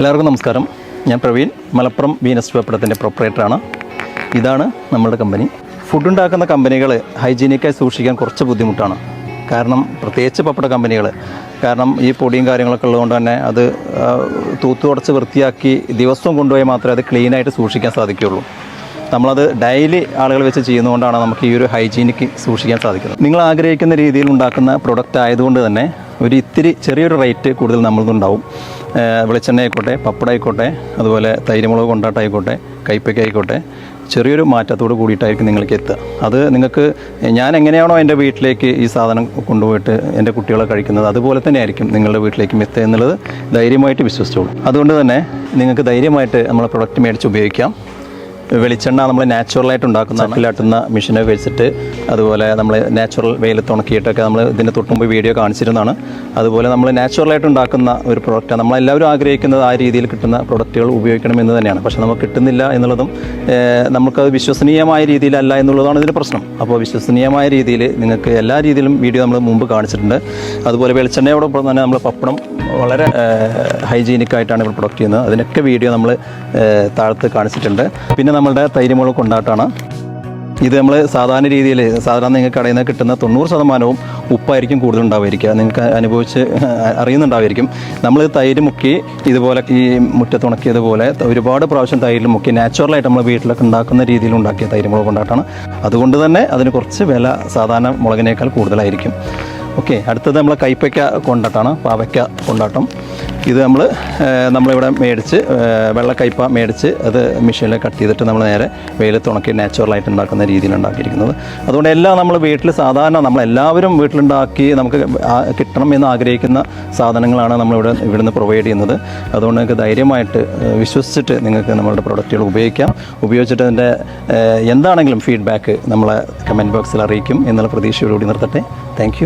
എല്ലാവർക്കും നമസ്കാരം. ഞാൻ പ്രവീൺ മലപ്പുറം വീനസ് വെപ്പടത്തിന്റെ പ്രൊപ്പറേറ്ററാണ് ഇതാണ് നമ്മളുടെ കമ്പനി ഫുഡ് ഉണ്ടാക്കുന്ന കമ്പനികൾ ഹൈജീനിക്കായി സൂക്ഷിക്കാൻ കുറച്ച് ബുദ്ധിമുട്ടാണ്. കാരണം പ്രത്യേകിച്ച് പപ്പട കമ്പനികൾ കാരണം ഈ പൊടിയും കാര്യങ്ങളൊക്കെ ഉള്ളതുകൊണ്ട് തന്നെ അത് തൂത്തു തുടച്ച് വൃത്തിയാക്കി ദിവസവും കൊണ്ടുപോയാൽ മാത്രമേ അത് ക്ലീനായിട്ട് സൂക്ഷിക്കാൻ സാധിക്കുകയുള്ളൂ. നമ്മളത് ഡെയിലി ആളുകൾ വെച്ച് ചെയ്യുന്നതുകൊണ്ടാണ് നമുക്ക് ഈ ഒരു ഹൈജീനിക്ക് സൂക്ഷിക്കാൻ സാധിക്കുന്നത്. നിങ്ങൾ ആഗ്രഹിക്കുന്ന രീതിയിൽ ഉണ്ടാക്കുന്ന പ്രൊഡക്റ്റ് ആയതുകൊണ്ട് തന്നെ ഒരു ഇത്തിരി ചെറിയൊരു റേറ്റ് കൂടുതൽ നമ്മളിതുണ്ടാവും. വെളിച്ചെണ്ണ ആയിക്കോട്ടെ പപ്പടം ആയിക്കോട്ടെ അതുപോലെ തൈരുമുളക് കൊണ്ടാട്ടായിക്കോട്ടെ കൈപ്പയ്ക്ക ആയിക്കോട്ടെ ചെറിയൊരു മാറ്റത്തോട് കൂടിയിട്ടായിരിക്കും നിങ്ങൾക്ക് എത്തുക. അത് നിങ്ങൾക്ക് ഞാൻ എങ്ങനെയാണോ എന്റെ വീട്ടിലേക്ക് ഈ സാധനം കൊണ്ടുപോയിട്ട് എന്റെ കുട്ടികളെ കഴിക്കുന്നത് അതുപോലെ തന്നെ ആയിരിക്കും നിങ്ങളുടെ വീട്ടിലേക്കും എത്തുക എന്നുള്ളത് ധൈര്യമായിട്ട് വിശ്വസിച്ചോളൂ. അതുകൊണ്ട് തന്നെ നിങ്ങൾക്ക് ധൈര്യമായിട്ട് നമ്മളെ പ്രൊഡക്റ്റ് മേടിച്ച് ഉപയോഗിക്കാം. വെളിച്ചെണ്ണ നമ്മൾ നാച്ചുറലായിട്ട് ഉണ്ടാക്കുന്ന ചക്കിലാട്ടുന്ന മെഷീനെ വെച്ചിട്ട് അതുപോലെ നമ്മൾ നാച്ചുറൽ വെയിലത്ത് ഉണക്കിയിട്ടൊക്കെ നമ്മൾ ഇതിന്റെ തൊട്ടുമുമ്പ് വീഡിയോ കാണിച്ചിരുന്നതാണ്. അതുപോലെ നമ്മൾ നാച്ചുറലായിട്ട് ഉണ്ടാക്കുന്ന ഒരു പ്രോഡക്റ്റ് നമ്മളെല്ലാവരും ആഗ്രഹിക്കുന്നത് ആ രീതിയിൽ കിട്ടുന്ന പ്രൊഡക്റ്റുകൾ ഉപയോഗിക്കണമെന്ന് തന്നെയാണ്. പക്ഷേ നമുക്ക് കിട്ടുന്നില്ല എന്നുള്ളതും നമുക്കത് വിശ്വസനീയമായ രീതിയിലല്ല എന്നുള്ളതാണ് ഇതിന്റെ പ്രശ്നം. അപ്പോൾ വിശ്വസനീയമായ രീതിയിൽ നിങ്ങൾക്ക് എല്ലാ രീതിയിലും വീഡിയോ നമ്മൾ മുമ്പ് കാണിച്ചിട്ടുണ്ട്. അതുപോലെ വെളിച്ചെണ്ണയോടൊപ്പം തന്നെ നമ്മൾ പപ്പടം വളരെ ഹൈജീനിക്കായിട്ടാണ് ഇവിടെ പ്രൊഡക്റ്റ് ചെയ്യുന്നത്. അതിനൊക്കെ വീഡിയോ നമ്മൾ താഴത്ത് കാണിച്ചിട്ടുണ്ട്. പിന്നെ നമ്മളുടെ തൈരുമുളക് കൊണ്ടാട്ടാണ്. ഇത് നമ്മൾ സാധാരണ രീതിയിൽ സാധാരണ നിങ്ങൾക്ക് കടയിൽ നിന്ന് കിട്ടുന്ന തൊണ്ണൂറ് ശതമാനവും ഉപ്പായിരിക്കും കൂടുതൽ ഉണ്ടാവുമായിരിക്കുക നിങ്ങൾക്ക് അനുഭവിച്ച് അറിയുന്നുണ്ടാവുമായിരിക്കും നമ്മൾ തൈര് മുക്കി ഇതുപോലെ ഈ മുറ്റത്ത് ഉണക്കിയതുപോലെ ഒരുപാട് പ്രാവശ്യം തൈരിൽ മുക്കി നാച്ചുറലായിട്ട് നമ്മൾ വീട്ടിലൊക്കെ ഉണ്ടാക്കുന്ന രീതിയിൽ ഉണ്ടാക്കിയ തൈര് തൈരുമുളക് കൊണ്ടാട്ടാണ്. അതുകൊണ്ട് തന്നെ അതിന് കുറച്ച് വില സാധാരണ മുളകിനേക്കാൾ കൂടുതലായിരിക്കും. ഓക്കെ അടുത്തത് നമ്മൾ കൈപ്പയ്ക്ക കൊണ്ടാട്ടാണ് പാവയ്ക്ക കൊണ്ടാട്ടം. ഇത് നമ്മൾ നമ്മളിവിടെ മേടിച്ച് വെള്ള വെള്ളക്കയ്പ മേടിച്ച് അത് മെഷീനിൽ കട്ട് ചെയ്തിട്ട് നമ്മൾ നേരെ വെയിലത്ത് ഉണക്കി നാച്ചുറലായിട്ട് ഉണ്ടാക്കുന്ന രീതിയിൽ ഉണ്ടാക്കിയിരിക്കുന്നത്. അതുകൊണ്ട് എല്ലാം നമ്മൾ വീട്ടിൽ സാധാരണ നമ്മളെല്ലാവരും വീട്ടിലുണ്ടാക്കി നമുക്ക് കിട്ടണം എന്ന് ആഗ്രഹിക്കുന്ന സാധനങ്ങളാണ് നമ്മളിവിടെ ഇവിടുന്ന് പ്രൊവൈഡ് ചെയ്യുന്നത്. അതുകൊണ്ട് നിങ്ങൾക്ക് ധൈര്യമായിട്ട് വിശ്വസിച്ചിട്ട് നിങ്ങൾക്ക് നമ്മളുടെ പ്രൊഡക്റ്റുകൾ ഉപയോഗിക്കാം. ഉപയോഗിച്ചിട്ട് അതിന്റെ എന്താണെങ്കിലും ഫീഡ്ബാക്ക് നമ്മളെ കമന്റ് ബോക്സിൽ അറിയിക്കും എന്നുള്ള പ്രതീക്ഷയോടുകൂടി നിർത്തട്ടെ. താങ്ക്